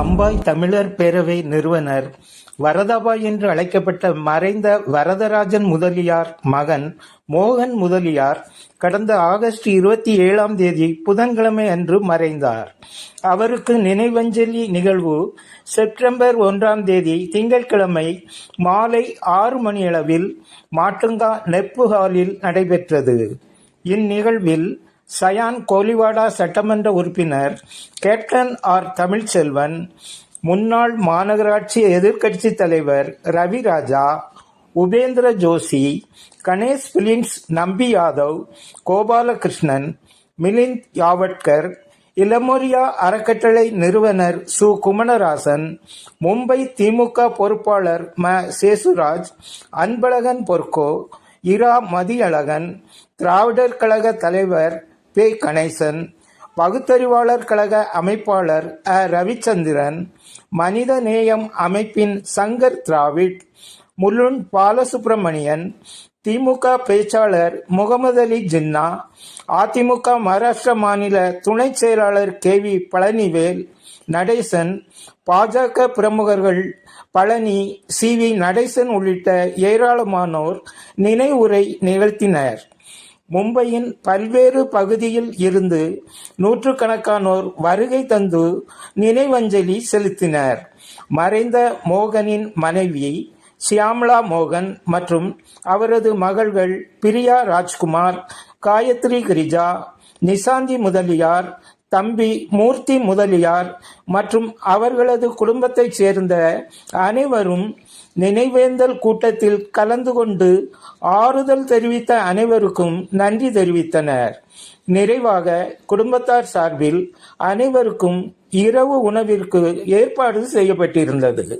பம்பாய் தமிழர் பேரவை நிறுவனர் வரதாபாய் என்று அழைக்கப்பட்ட மறைந்த வரதராஜன் முதலியார் மகன் மோகன் முதலியார் கடந்த ஆகஸ்ட் இருபத்தி ஏழாம் தேதி புதன்கிழமை அன்று மறைந்தார். அவருக்கு நினைவஞ்சலி நிகழ்வு செப்டம்பர் ஒன்றாம் தேதி திங்கட்கிழமை மாலை ஆறு மணியளவில் மாட்டுங்கா நெப்பு ஹாலில் நடைபெற்றது. இந்நிகழ்வில் சயான் கோலிவாடா சட்டமன்ற உறுப்பினர் கேப்டன் ஆர். தமிழ்ச்செல்வன், முன்னாள் மாநகராட்சி எதிர்க்கட்சித் தலைவர் ரவிராஜா, உபேந்திர ஜோஷி, கணேஷ் பிலிம்ஸ் நம்பி யாதவ், கோபாலகிருஷ்ணன், மிலிந்த் யாவட்கர், இளமொரியா அறக்கட்டளை நிறுவனர் சு. குமணராசன், மும்பை திமுக பொறுப்பாளர் ம. சேசுராஜ், அன்பழகன் பொற்கோ, இரா. மதியழகன், திராவிடர் கழக தலைவர் பே கணேசன், பகுத்தறிவாளர் கழக அமைப்பாளர் அ. ரவிச்சந்திரன், மனித நேயம் அமைப்பின் சங்கர் திராவிட், முலுண்ட் பாலசுப்பிரமணியன் திமுக பேச்சாளர் முகமது அலி ஜின்னா, அதிமுக மகாராஷ்டிர மாநில துணைச் செயலாளர் கே. வி. பழனிவேல், நடேசன், பாஜக பிரமுகர்கள் பழனி, சி. வி. நடேசன் உள்ளிட்ட ஏராளமானோர் நினைவுரை நிகழ்த்தினர். மும்பையின் பல்வேறு பகுதியில் இருந்து நூற்றுக்கணக்கானோர் வருகை தந்து நினைவஞ்சலி செலுத்தினர். மறைந்த மோகனின் மனைவி சியாம்லா மோகன் மற்றும் அவரது மகள்கள் பிரியா ராஜ்குமார், காயத்ரி கிரிஜா, நிசாந்தி முதலியார், தம்பி மூர்த்தி முதலியார் மற்றும் அவர்களது குடும்பத்தைச் சேர்ந்த அனைவரும் நினைவேந்தல் கூட்டத்தில் கலந்து கொண்டு ஆறுதல் தெரிவித்த அனைவருக்கும் நன்றி தெரிவித்தனர். நிறைவாக குடும்பத்தார் சார்பில் அனைவருக்கும் இரவு உணவிற்கு ஏற்பாடு செய்யப்பட்டிருந்தது.